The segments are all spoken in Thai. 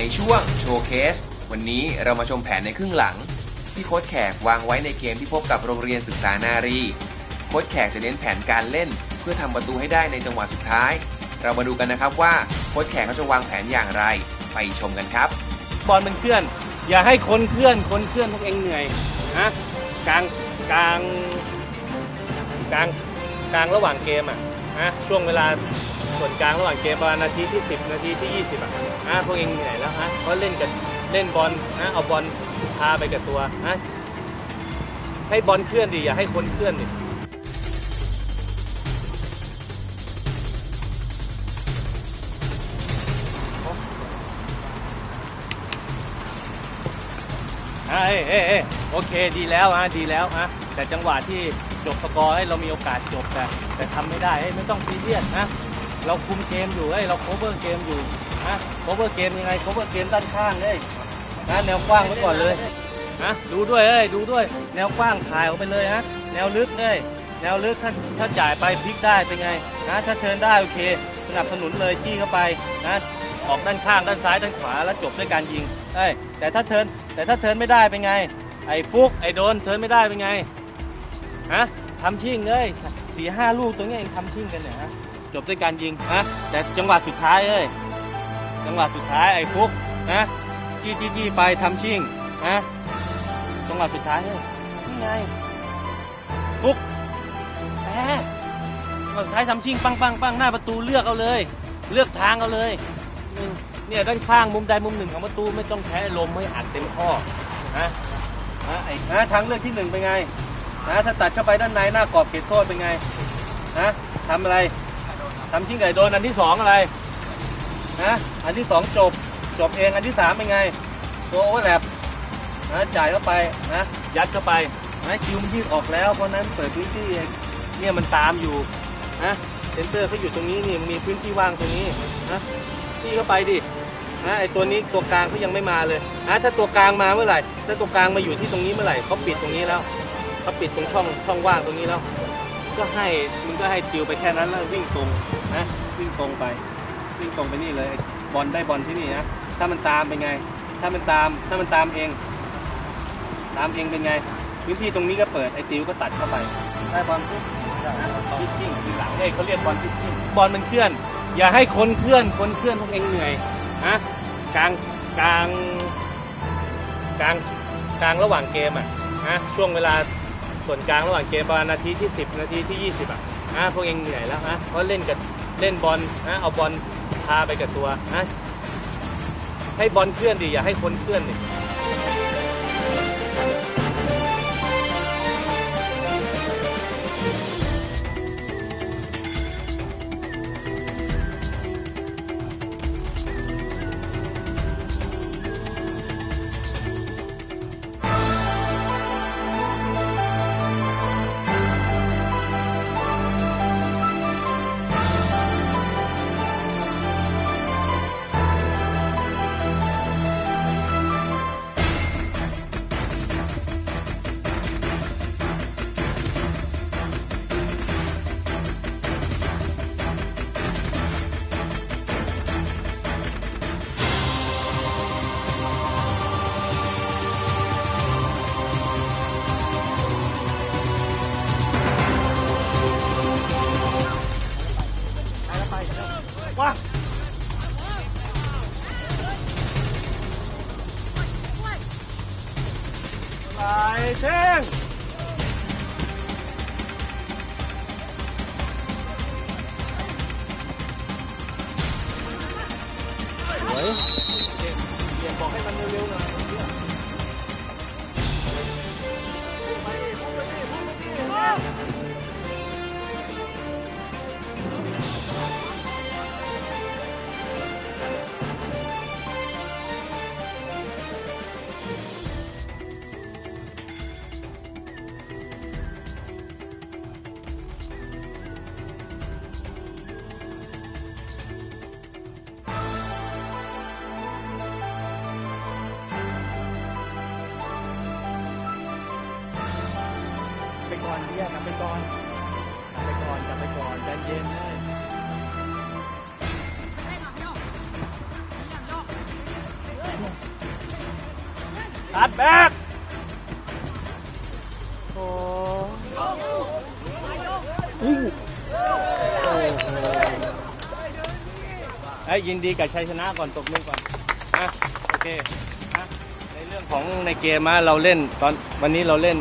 ในช่วงโชว์เคส วันนี้เรามาชมแผนในครึ่งหลัง ที่โค้ชแขกวางไว้ในเกมที่พบกับโรงเรียนศึกษานารี โค้ชแขกจะเน้นแผนการเล่น เพื่อทำประตูให้ได้ในจังหวะสุดท้าย เรามาดูกันนะครับว่าโค้ชแขกเขาจะวางแผนอย่างไร ไปชมกันครับ บอลมันเคลื่อน อย่าให้คนเคลื่อน คนเคลื่อนพวกเองเหนื่อยนะกลางกลางกลางกลางระหว่างเกมอะนะช่วงเวลา ส่วนกลางระหว่างเกมประมาณนาทีที่ 10 นาทีที่ 20อะนะพวกเองเหนื่อยแล้วฮะเพราเล่นกันเล่นบอลนะเอาบอลพาไปกับตัวนะให้บอลเคลื่อนดิอย่าให้คนเคลื่อนดิอะเอ้ยเอ้ยเอ้ยโอเคดีแล้วอะดีแล้วอะแต่จังหวะที่จบสกอร์ให้เรามีโอกาสจบแต่แต่ทำไม่ได้เอ้ยไม่ต้องซีเรียสนะ เราคุมเกมอยู่เอ้ยเราโคเวอร์เกมอยู่นะโคเวอร์เกมยังไงโคเวอร์เกมด้านข้างเอ้ยนะแนวกว้างไว้ก่อนเลยนะดูด้วยเอ้ยดูด้วย แนวกว้างถ่ายออกไปเลยฮะแนวลึกเลยแนวลึกถ้าถ้าจ่ายไปพลิกได้เป็นไงนะถ้าเทินได้โอเคสนับสนุนเลยจี้เข้าไปนะออกด้านข้างด้านซ้ายด้านขวาแล้วจบด้วยการยิงเอ้ยแต่ถ้าเทินแต่ถ้าเทินไม่ได้เป็นไง ไอ้ฟุกไอ้โดนเทินไม่ได้เป็นไงฮะทำชิ่งเลยสี่ห้าลูกตัวเนี้ยเองทำชิ่งกันเนี่ยฮะ จบด้วยการยิงฮะแต่จังหวะสุดท้ายเอ้ยจังหวะสุดท้ายไอ้ฟุกนะจี้จี้จี้ไปทำชิ่งฮะจังหวะสุดท้ายเอ้ยนี่ไงฟุกแหมจังหวะสุดท้ายทำชิ่งปังปังปังหน้าประตูเลือกเอาเลย เลือกทางเอาเลยเนี่ยด้านข้างมุมใดมุมหนึ่งของประตูไม่ต้องใช้ลมให้อัดเต็มข้อนะนะไอ้นะทางเลือกที่หนึ่งเป็นไงนะถ้าตัดเข้าไปด้านในหน้ากรอบเขตโทษเป็นไงนะทำอะไร ทำชิงไก่โดนอันที่สองอะไรนะอันที่สองจบจบเองอันที่สามเป็นไงตัวโอเวอร์แลปนะจ่ายเข้าไปนะยัดเข้าไปนะคิวมันยืดออกแล้วเพราะนั้นเปิดพื้นที่เนี่ยมันตามอยู่นะเซนเตอร์เขาอยู่ตรงนี้นี่มีพื้นที่ว่างตรงนี้นะที่เข้าไปดินะไอตัวนี้ตัวกลางเขายังไม่มาเลยนะถ้าตัวกลางมาเมื่อไหร่ถ้าตัวกลางมาอยู่ที่ตรงนี้เมื่อไหร่เขาปิดตรงนี้แล้วเขาปิดตรงช่องช่องว่างตรงนี้แล้ว ก็ให้มึงก็ให้จิวไปแค่นั้นแล้ววิ่งตรงนะวิ่งตรงไป วิ่งตรงไปนี่เลยบอลได้บอลที่นี่นะถ้ามันตามเป็นไง ถ้ามันตามถ้ามันตามเอง ตามเองเป็นไงพื้นที่ตรงนี้ก็เปิดไอติวก็ตัดเข้าไปได้บอลปุ๊บพิชชิ่งทีหลังเอ้เขาเรียกบอลพิชชิ่งบอลมันเคลื่อน อย่าให้คนเคลื่อนคนเคลื่อนพวกเองเหนื่อยนะกลางกลางกลางกลางระหว่างเกมอะนะช่วงเวลา ส่วนกลางระหว่างเกมประมาณนาทีที่ 10 นาทีที่ 20 อะนะพวกเองเหนื่อยแล้วนะเพราะเล่นกับเล่นบอลนะเอาบอลพาไปกับตัวนะให้บอลเคลื่อนดิอย่าให้คนเคลื่อนดิ เดี๋ยวบอกให้มันเร็วๆหน่อย กลับไปก่อนกลับไปก่อนกลับไปก่อนใจเย็นเลยคัดแบกโอ้ไอ้ยินดีกับชัยชนะก่อนตบมือก่อนอะโอเคอะในเรื่องของในเกมอะเราเล่นตอนวันนี้เราเล่น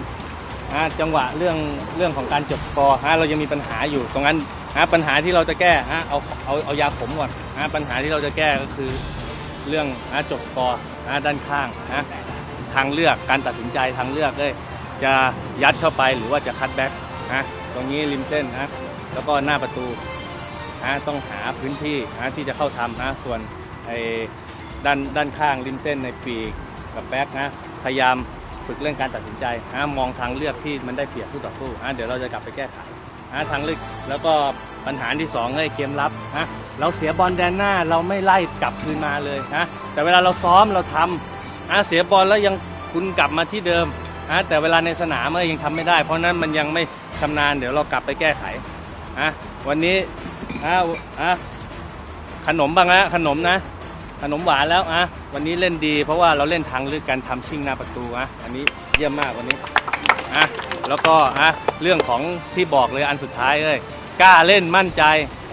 อะจังหวะเรื่องเรื่องของการจบสกอฮะเรายังมีปัญหาอยู่ตรงนั้นฮะปัญหาที่เราจะแก้ฮะเอาเอาเอายาขมก่อนฮะปัญหาที่เราจะแก้ก็คือเรื่องนะจบสกอร์นะด้านข้างนะทางเลือกการตัดสินใจทางเลือกเลยจะยัดเข้าไปหรือว่าจะคัดแบ็กนะตรงนี้ริมเส้นนะแล้วก็หน้าประตูนะต้องหาพื้นที่นะที่จะเข้าทำนะส่วนไอ้ด้านด้านข้างริมเส้นในปีกกับแบ็กนะพยายาม ฝึกเรื่องการตัดสินใจมองทางเลือกที่มันได้เปรียบผู้ต่อสู้เดี๋ยวเราจะกลับไปแก้ไขทางเลือกแล้วก็ปัญหาที่สองเลยเกมรับนะเราเสียบอลแดนหน้าเราไม่ไล่กลับคืนมาเลยนะแต่เวลาเราซ้อมเราทำนะเสียบอลแล้วยังคุณกลับมาที่เดิมนะแต่เวลาในสนามเออยังทำไม่ได้ เพราะนั้นมันยังไม่ชำนาญเดี๋ยวเรากลับไปแก้ไขนะวันนี้อะอะขนมบ้างนะขนมนะ ขนมหวานแล้วอะวันนี้เล่นดี เพราะว่าเราเล่นทางเลือกการทำชิงหน้าประตูอะอันนี้เยี่ยมมากวันนี้อะแล้วก็อะเรื่องของที่บอกเลยอันสุดท้ายเลยกล้าเล่นมั่นใจ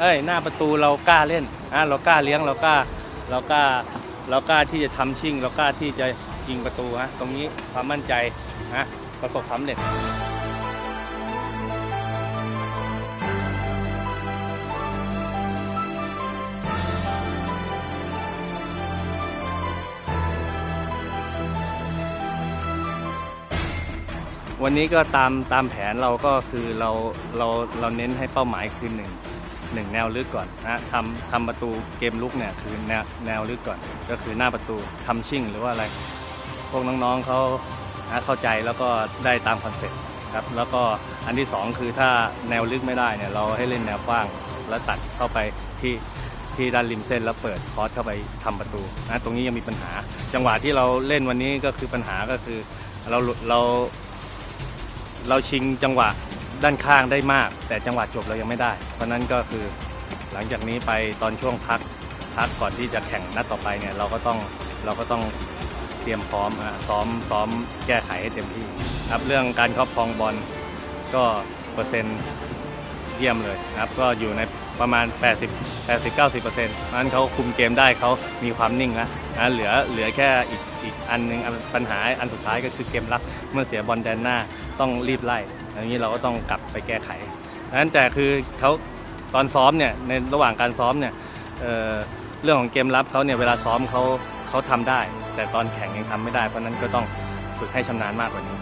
เอ้ยหน้าประตูเรากล้าเล่นอะเรากล้าเลี้ยงเรากล้าเรากล้าเรากล้าที่จะทำชิ่ง เรากล้าที่จะยิงประตูฮะตรงนี้ความมั่นใจฮะประสบความสำเร็จ วันนี้ก็ตามตามแผนเราก็คือเราเราเราเน้นให้เป้าหมายคือหนึ่งหนึ่งแนวลึกก่อนนะทำทำประตูเกมลุกเนี่ยคือแนวแนวลึกก่อน ก็คือหน้าประตูทำชิ่งหรือว่าอะไร พวกน้องๆเขานะเข้าใจแล้วก็ได้ตามคอนเซ็ปต์ครับแล้วก็อันที่สองคือถ้าแนวลึกไม่ได้เนี่ยเราให้เล่นแนวกว้างแล้วตัดเข้าไปที่ที่ด้านริมเส้นแล้วเปิดคอร์สเข้าไปทำประตูนะตรงนี้ยังมีปัญหา จังหวะที่เราเล่นวันนี้ก็คือปัญหาก็คือเราเรา เราชิงจังหวะด้านข้างได้มาก แต่จังหวะจบเรายังไม่ได้ เพราะนั้นก็คือหลังจากนี้ไปตอนช่วงพักพักก่อนที่จะแข่งนัดต่อไปเนี่ยเราก็ต้องเราก็ต้องเตรียมพร้อมอะซ้อมซ้อมแก้ไขให้เต็มที่ครับเรื่องการครอบครองบอลก็เปอร์เซ็นต์เยี่ยมเลยนะครับ ก็อยู่ใน ประมาณ 80 80 90เปอร์เซ็นต์นั้นเขาคุมเกมได้เขามีความนิ่งแล้วนะเหลือเหลือแค่อีกอีกอันหนึงปัญหาอันสุดท้ายก็คือเกมรับเมื่อเสียบอลแดนหน้าต้องรีบไล่อย่างนี้เราก็ต้องกลับไปแก้ไขดังนั้นแต่คือเขาตอนซ้อมเนี่ยในระหว่างการซ้อมเนี่ยเเรื่องของเกมรับเขาเนี่ยเวลาซ้อมเขาเขาทำได้ แต่ตอนแข่งยังทำไม่ได้เพราะฉะนั้นก็ต้องฝึกให้ชำนาญมากกว่านี้